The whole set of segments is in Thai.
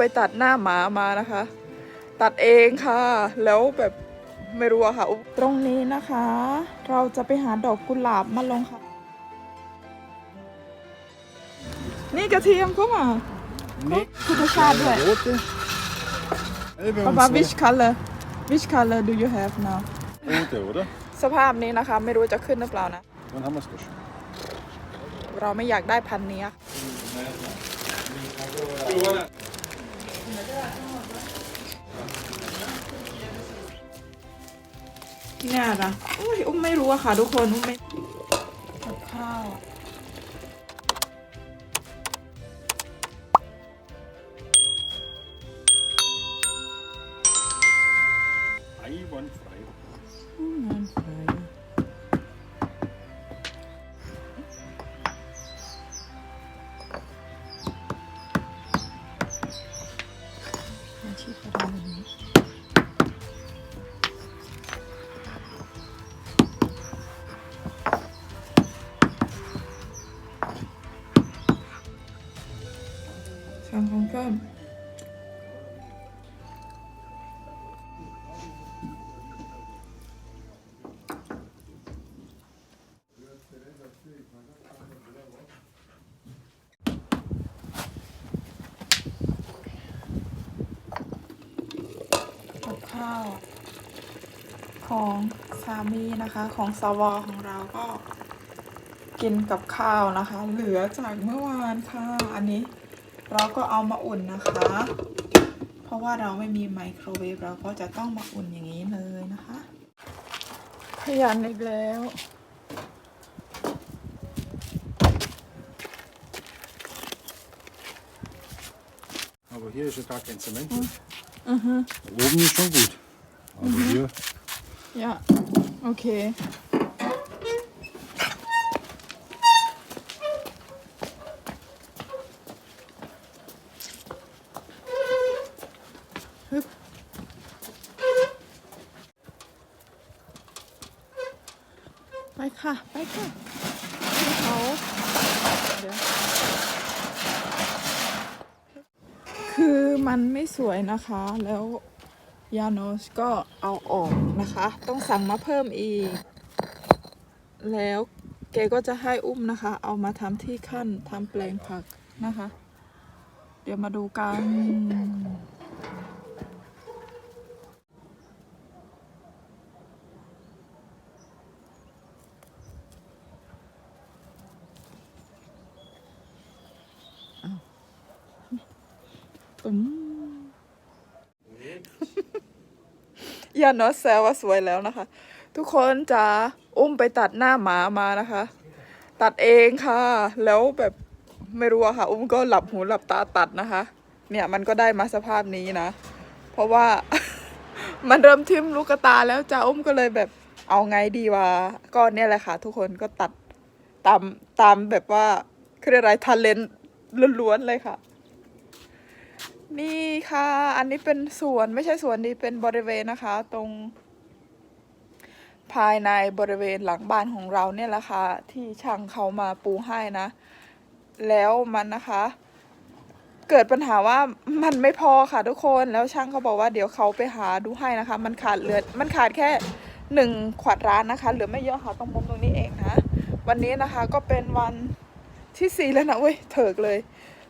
ไปตัดหน้าหมามานะคะ ตัดเองค่ะ แล้วแบบไม่รู้อะค่ะอุ้มตรงนี้นะคะ เราจะไปหาดอกกุหลาบมาลงค่ะ นี่กระเทียมก็มา Nee, Gute Schade. eine rote. Äh, bei uns Aber zwei. which color which color do you have now Rote, oder? สภาพนี้นะคะ ไม่รู้จะขึ้นหรือเปล่านะ Dann haben wir es doch schon. เราไม่อยากได้พันธุ์นี้ เนี่ยนะอุ้ยอุ้มไม่รู้อะค่ะ ทุกคนอุ้มไม่กับข้าว ของสามีนะคะของสวของเราก็กินกับข้าวนะคะ เหลือจากเมื่อวานค่ะ อันนี้เราก็เอามาอุ่นนะคะ เพราะว่าเราไม่มีไมโครเวฟเราก็จะต้องมาอุ่นอย่างนี้เลยนะคะขยันอีกแล้ว Aber hier ist ja gar kein Zement. Mhm. Oben ist schon gut. Aber hier, Ja, okay. ไปค่ะไปค่ะเขาคือมันไม่สวยนะคะแล้ว ยาโนสก็เอาออกนะคะ ต้องสั่งมาเพิ่มอีก แล้วแกก็จะให้อุ้มนะคะ เอามาทำที่ขั้นทำแปลงผักนะคะ เดี๋ยวมาดูกันอืม ยานอะแซวว่าสวยแล้วนะคะ ทุกคนจะอุ้มไปตัดหน้าหมามานะคะ ตัดเองค่ะ แล้วแบบไม่รู้อะค่ะ อุ้มก็หลับหูหลับตาตัดนะคะ เนี่ยมันก็ได้มาสภาพนี้นะ เพราะว่า มันเริ่มทิ่มลูกตาแล้วจ้าอุ้มก็เลยแบบเอาไงดีวะก็เนี่ยแหละค่ะ ทุกคนก็ตัดตามตามแบบว่าคืออะไรทันเลนล้วนๆเลยค่ะ นี่ค่ะ อันนี้เป็นสวนไม่ใช่สวนนี้เป็นบริเวณนะคะ ตรง ภายในบริเวณหลังบ้านของเราเนี่ยแหละค่ะที่ช่างเขามาปูให้นะ แล้วมันนะคะ เกิดปัญหาว่ามันไม่พอค่ะทุกคนแล้วช่างเขาบอกว่าเดี๋ยวเขาไปหาดูให้นะคะ มันขาดเหลือมันขาดแค่หนึ่งขวดร้านนะคะเหลือไม่เยอะค่ะตรงมุมตรงนี้เองนะวันนี้นะคะก็เป็นวันที่สี่แล้วนะเว้ยเถิกเลย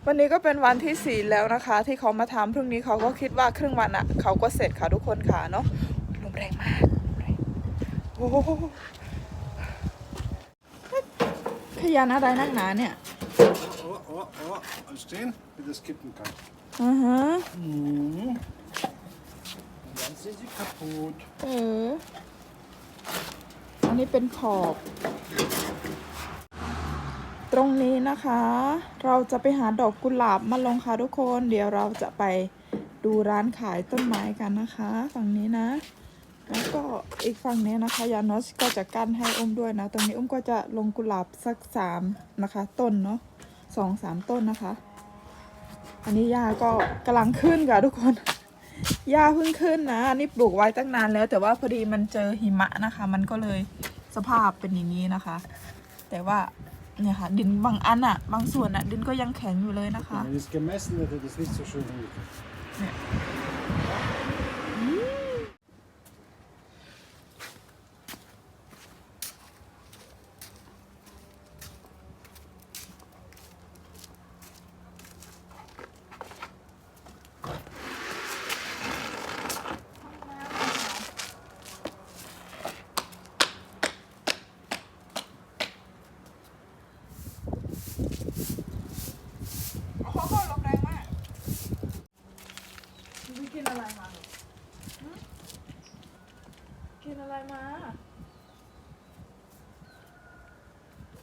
วันนี้ก็เป็นวันที่สี่แล้วนะคะ ที่เขามาทำพรุ่งนี้เขาก็คิดว่าครึ่งวันอะ่ะ เขาก็เสร็จค่ะทุกคนค่ะเนาะลมแรงมากลมแรงโอ้โหขยันอะไรนักหนาเนี่ย oh, oh, oh, mal stehen, wie das kippen kann. อือฮะ Mhm. Dann sind sie kaputt. เออ อันนี้เป็นขอบ ตรงนี้นะคะ เราจะไปหาดอกกุหลาบมาลงค่ะทุกคน เดี๋ยวเราจะไปดูร้านขายต้นไม้กันนะคะ ฝั่งนี้นะ แล้วก็อีกฝั่งนี้นะคะยานอสก็จะกั้นให้อุ้มด้วยนะ ตรงนี้อุ้มก็จะลงกุหลาบสักสามนะคะ ต้นเนาะสองสามต้นนะคะ อันนี้ยาก็กำลังขึ้นค่ะทุกคนหญ้าเพิ่งขึ้นนะอันนี้ปลูกไว้ตั้งนานแล้ว แต่ว่าพอดีมันเจอหิมะนะคะ มันก็เลยสภาพเป็นอย่างนี้นะคะ แต่ว่า เนี่ยค่ะดินบางอันอะบางส่วนอะดินก็ยังแข็งอยู่เลยนะคะ Wenn es gemessen wird, ist es nicht so schön hingekriegt. โอ้โหลมแรงมากวิกินอะไรมาหนูหึกินอะไรมา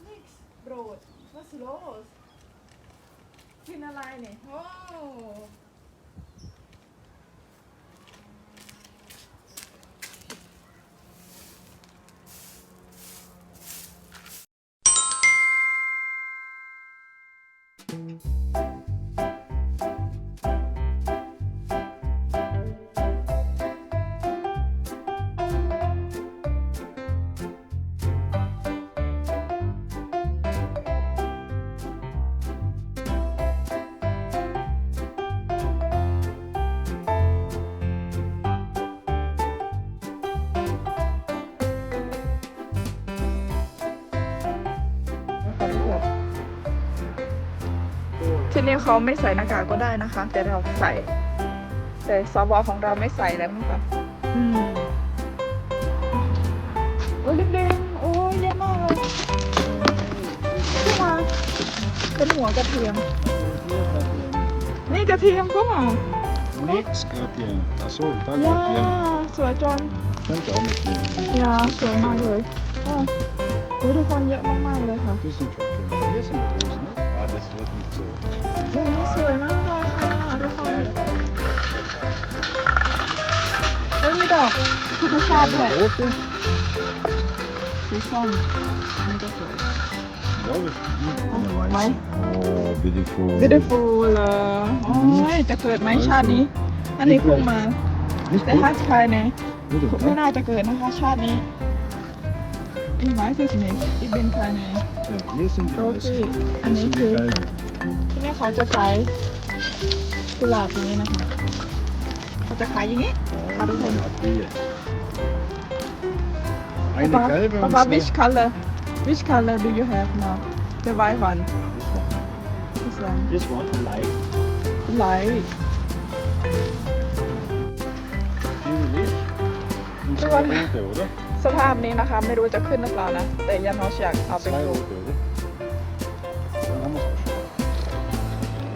Niks brood wat is los กินอะไรเนี่ยโอ้ ที่นี่เขาไม่ใส่หน้ากากก็ได้นะคะ แต่เราใส่ แต่สวของเราไม่ใส่แล้วมั้งคะอืมโอ้ยเด็กๆโอ้ยเยอะมากเลยขึ้นมาเป็นหัวกระเทียม นี่กระเทียมก็มา Niks krapje. Achso, da ยา krapje. สวยจัง Könnte auch mitnehmen. ยาสวยมากเลยอ้าวโอ้ยทุกคนเยอะมากๆเลยค่ะ Das sind มุนี้สวยมากเลยค่ะทุกคนเอ้ยมีดอกพุทชาติด้วยสีส้มอันนี้ก็สวย ไหม Oh, beautiful. beautiful เลยโอ้ยจะเกิดไหมชาตินี้ อันนี้เพิ่งมาแต่ book? ถ้าภายในี่ยไม่น่าจะเกิดนะคะชาตินี้อีไม้คือสนิทอีเป็นภายใน Yeah, โร this. อันนี้ Listen คือ ที่นี่เขาจะขายกุหลาบอย่างนี้นะคะเขาจะขายอย่างนี้ Oh, Warte mal. ja, die. Eine Papa, gelbe und Papa zwei- which color which color do you have now the white one This one. this one This one light. light Ziemlich. Und Das zwei war- rote, oder? สภาพนี้นะคะ ไม่รู้จะขึ้นหรือเปล่านะ แต่ยานอชอยากเอาไป Zwei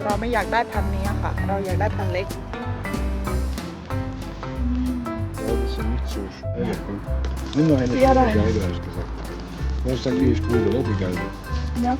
เราไม่อยากได้พันธุ์นี้อะค่ะ เราอยากได้พันธุ์เล็ก Ja, das sind nicht so schwer. Nimm noch eine Ja, von der nein. gelbe, hast du gesagt. Du hast gesagt, die ist gut, oder? Die gelbe. เนี้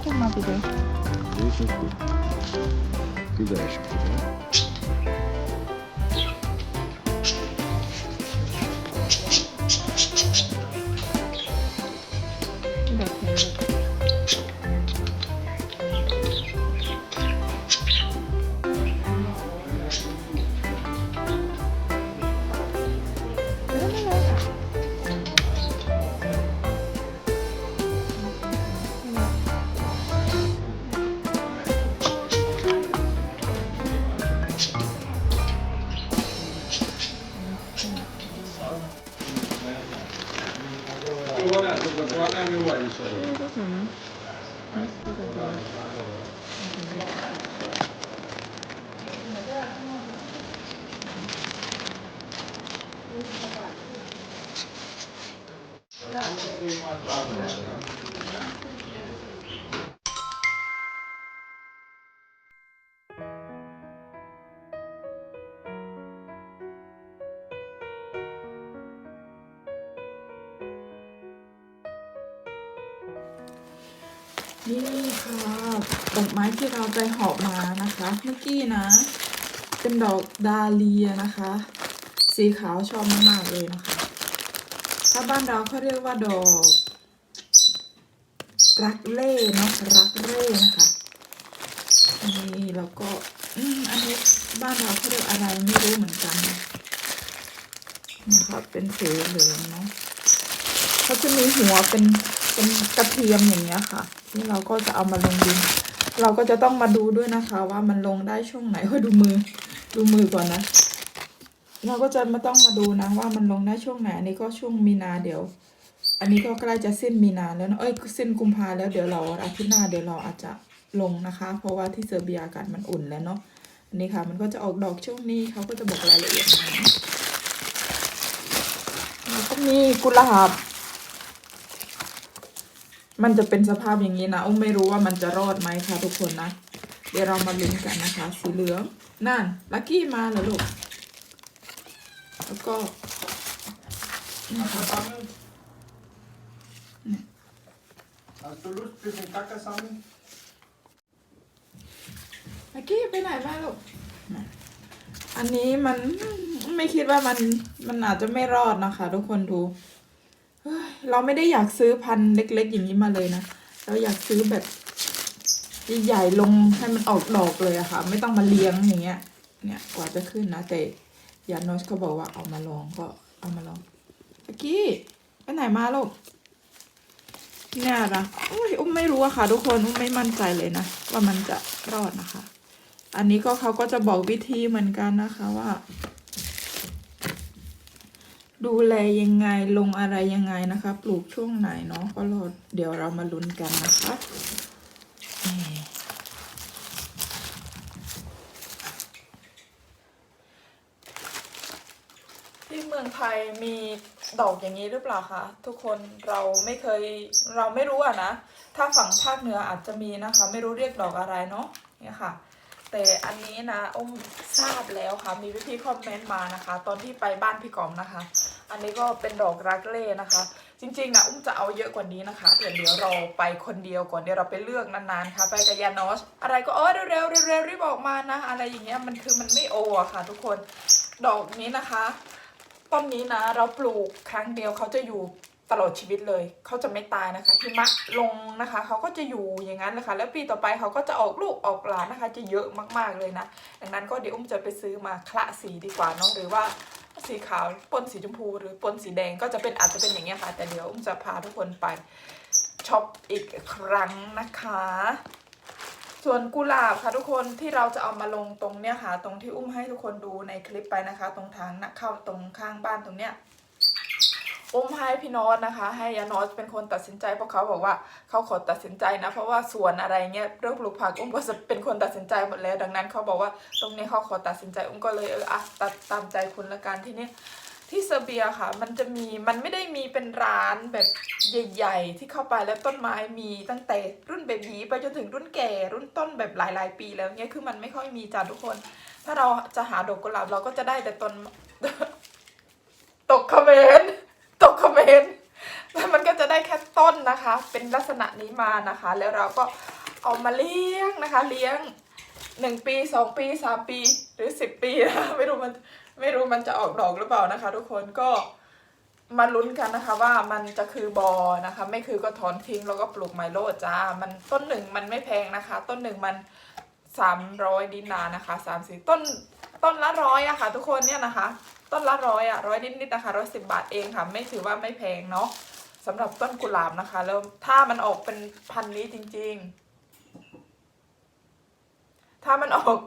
นี่ค่ะดอกไม้ที่เราไปหอบมานะคะเมื่อกี้นะ เป็นดอกดาเลียนะคะ สีขาวชอบมากๆเลยนะคะ ถ้าบ้านเราเขาเรียกว่าดอก รักเล่เนาะรักเล่นะคะนี่แล้วก็อืมอันนี้บ้านเราเขาเรียกอะไรไม่รู้เหมือนกันนะคะเป็นสีเหลืองเนาะเขาจะมีหัวเป็นเป็นกระเทียมอย่างเงี้ยค่ะนี่เราก็จะเอามาลงดิน เราก็จะต้องมาดูด้วยนะคะ ว่ามันลงได้ช่วงไหนเฮ้ยดูมือ ดูมือก่อนนะ เราก็จะมาต้องมาดูนะว่ามันลงได้ช่วงไหนอันนี้ก็ช่วงมีนาเดี๋ยว อันนี้ก็ใกล้จะสิ้นมีนาแล้วนะเอ้ยสิ้นกุมภาแล้วเดี๋ยวเราอาทิตย์หน้าเดี๋ยวเราอาจจะลงนะคะ เพราะว่าที่เซอร์เบียอากาศมันอุ่นแล้วเนาะอันนี้ค่ะมันก็จะออกดอกช่วงนี้เขาก็จะบอกรายละเอียดมาแล้วก็มีกุหลาบมันจะเป็นสภาพอย่างนี้นะอุ้มไม่รู้ว่ามันจะรอดไหมคะทุกคนนะ เดี๋ยวเรามาลุ้นกันนะคะ สีเหลือง นั่น ลักกี้มาแล้วลูก แล้วก็นี่ค่ะ Sammeln? Hast du Lust, ein bisschen Kacke sammeln? ลักกี้ไปไหนมาลูกนะอันนี้มันไม่คิดว่ามันมันอาจจะไม่รอดนะคะ ทุกคนดูเฮ้ยเราไม่ได้อยากซื้อพันธุ์เล็ก ๆ อย่างนี้มาเลยนะ เราอยากซื้อแบบใหญ่ๆลงให้มันออกดอกเลยอะค่ะ ไม่ต้องมาเลี้ยงอย่างเงี้ย เนี่ยกว่าจะขึ้นนะแต่ ยานโนชเขาบอกว่าเอามาลองก็เอามาลองลักกี้ไปไหนมาลูกเนี่ยนะอุ้ยอุ้มไม่รู้อะค่ะ ทุกคนอุ้มไม่มั่นใจเลยนะว่ามันจะรอดนะคะ อันนี้ก็เขาก็จะบอกวิธีเหมือนกันนะคะว่า ดูแลยังไงลงอะไรยังไงนะคะ ปลูกช่วงไหนเนาะก็รอเดี๋ยวเรามาลุ้นกันนะคะ ที่เมืองไทยมีดอกอย่างนี้หรือเปล่าคะทุกคนเราไม่เคยเราไม่รู้อะนะ ถ้าฝั่งภาคเหนืออาจจะมีนะคะ ไม่รู้เรียกดอกอะไรเนาะเนี่ยค่ะ แต่อันนี้นะอุ้มทราบแล้วค่ะ มีพี่ๆคอมเมนต์มานะคะ ตอนที่ไปบ้านพี่กอมนะคะ อันนี้ก็เป็นดอกรักเล่นะคะ จริงๆนะอุ้มจะเอาเยอะกว่านี้นะคะเดี๋ยวเดี๋ยวเราไปคนเดียวก่อนเดี๋ยวเราไปเลือกนานๆค่ะ ไปกับยานอสอะไรก็เออเร็วๆเร็วๆรีบออกมานะ อะไรอย่างเงี้ยมันคือมันไม่โออะค่ะ ทุกคนดอกนี้นะคะ ต้นนี้นะ เราปลูกครั้งเดียวเขาจะอยู่ตลอดชีวิตเลย เขาจะไม่ตายนะคะหิมะลงนะคะ เขาก็จะอยู่อย่างนั้นเลยค่ะแล้วปีต่อไปเขาก็จะออกลูกออกหลานนะคะ จะเยอะมากๆเลยนะ ดังนั้นก็เดี๋ยวอุ้มจะไปซื้อมาคละสีดีกว่าเนาะหรือว่าสีขาวปนสีชมพูหรือปนสีแดงก็จะเป็นอาจจะเป็นอย่างเงี้ยค่ะ แต่เดี๋ยวอุ้มจะพาทุกคนไปช็อปอีกครั้งนะคะ ส่วนกุหลาบค่ะทุกคนที่เราจะเอามาลงตรงเนี้ยค่ะ ตรงที่อุ้มให้ทุกคนดูในคลิปไปนะคะ ตรงทางนะเข้าตรงข้างบ้านตรงเนี้ยอุ้มให้พี่นอตนะคะ ให้ยานอตเป็นคนตัดสินใจเพราะเขาบอกว่าเขาขอตัดสินใจนะ เพราะว่าสวนอะไรเงี้ยเรื่องปลูกผักอุ้มก็จะเป็นคนตัดสินใจหมดแล้ว ดังนั้นเขาบอกว่าตรงนี้เขาขอตัดสินใจอุ้มก็เลยเอออะตัดตามใจคุณละกันที่นี่ ที่เซอร์เบียค่ะ มันจะมีมันไม่ได้มีเป็นร้านแบบใหญ่ ๆ ที่เข้าไปแล้วต้นไม้มีตั้งแต่รุ่นเบบีไปจนถึงรุ่นแก่รุ่นต้นแบบหลาย ๆ ปีแล้วเนี่ยคือมันไม่ค่อยมีจ้ะทุกคน ถ้าเราจะหาดอกกุหลาบเราก็จะได้แต่ต้นตกคอมเมนต์ตกคอมเมนต์แล้วมันก็จะได้แค่ต้นนะคะ เป็นลักษณะนี้มานะคะ แล้วเราก็เอามาเลี้ยงนะคะ เลี้ยงหนึ่งปีสองปีสามปีหรือสิบปีนะไม่รู้มัน ไม่รู้มันจะออกดอกหรือเปล่านะคะ ทุกคนก็มาลุ้นกันนะคะว่ามันจะคือบอนะคะ ไม่คือก็ถอนทิ้งแล้วก็ปลูกไมโลจ้า มันต้นหนึ่งมันไม่แพงนะคะ ต้นหนึ่งมันสามร้อยดินานะคะสามสี่ต้นต้นละร้อยอะค่ะ ทุกคนเนี่ยนะคะ ต้นละร้อยอะร้อยนิดๆนะคะร้อยสิบบาทเองค่ะ ไม่ถือว่าไม่แพงเนาะสำหรับต้นกุหลาบนะคะ แล้วถ้ามันออกเป็นพันนี้จริง ๆ ถ้ามันออก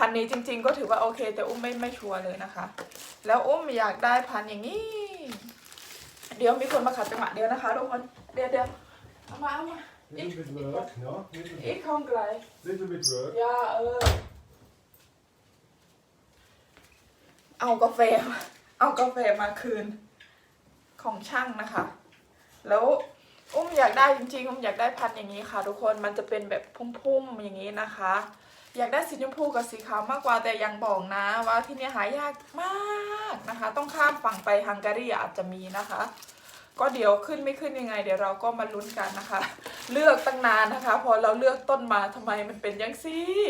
พันธุ์นี้จริง ๆ ก็ถือว่าโอเค แต่อุ้มไม่ไม่ชัวร์เลยนะคะ แล้วอุ้มอยากได้พันธุ์อย่างนี้ เดี๋ยวมีคนมาขัดจังหวะเดียวนะคะทุกคนเดี๋ยวเดี๋ยวเอามาเอามา Little bit work, no? Little อีก bit, ข้องไกล little bit work. ยาเออ เอากาแฟมาเอากาแฟมาคืนของช่างนะคะ แล้วอุ้มอยากได้จริงๆ อุ้มอยากได้พันธุ์อย่างนี้ค่ะ ทุกคน มันจะเป็นแบบพุ่มๆอย่างนี้นะคะ อยากได้สีชมพูกับสีขาวมากกว่าแต่ยังบอกนะว่าที่นี่หายากมากนะคะ ต้องข้ามฝั่งไปฮังการีอาจจะมีนะคะ ก็เดี๋ยวขึ้นไม่ขึ้นยังไง เดี๋ยวเราก็มาลุ้นกันนะคะ เลือกตั้งนานนะคะ พอเราเลือกต้นมาทำไมมันเป็นยังซี่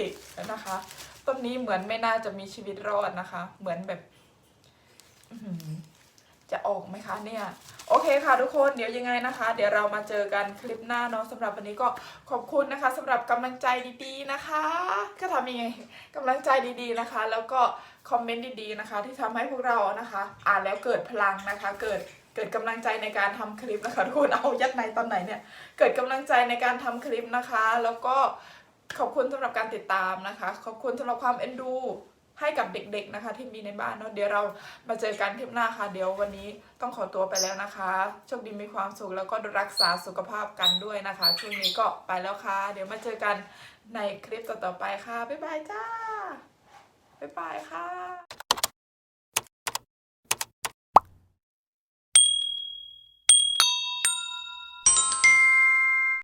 นะคะ ต้นนี้เหมือนไม่น่าจะมีชีวิตรอดนะคะ เหมือนแบบ จะออกไหมคะเนี่ยโอเคค่ะทุกคนเดี๋ยวยังไงนะคะ เดี๋ยวเรามาเจอกันคลิปหน้าเนาะสำหรับวันนี้ก็ขอบคุณนะคะสำหรับกำลังใจดีๆนะคะก็ทำยังไงกำลังใจดีๆนะคะ แล้วก็คอมเมนต์ดีๆนะคะ ที่ทำให้พวกเรานะคะ อ่านแล้วเกิดพลังนะคะ เกิดเกิดกำลังใจในการทำคลิปนะคะทุกคนเอายัดในตอนไหนเนี่ยเกิดกำลังใจในการทำคลิปนะคะ แล้วก็ขอบคุณสำหรับการติดตามนะคะ ขอบคุณสำหรับความเอ็นดู ให้กับเด็กๆนะคะ ที่มีในบ้านเนาะเดี๋ยวเรามาเจอกันคลิปหน้าค่ะ เดี๋ยววันนี้ต้องขอตัวไปแล้วนะคะ โชคดีมีความสุขแล้วก็รักษาสุขภาพกันด้วยนะคะ ช่วงนี้ก็ไปแล้วค่ะ เดี๋ยวมาเจอกันในคลิปต่อๆไปค่ะบ๊ายบายจ้าบ๊ายบายค่ะ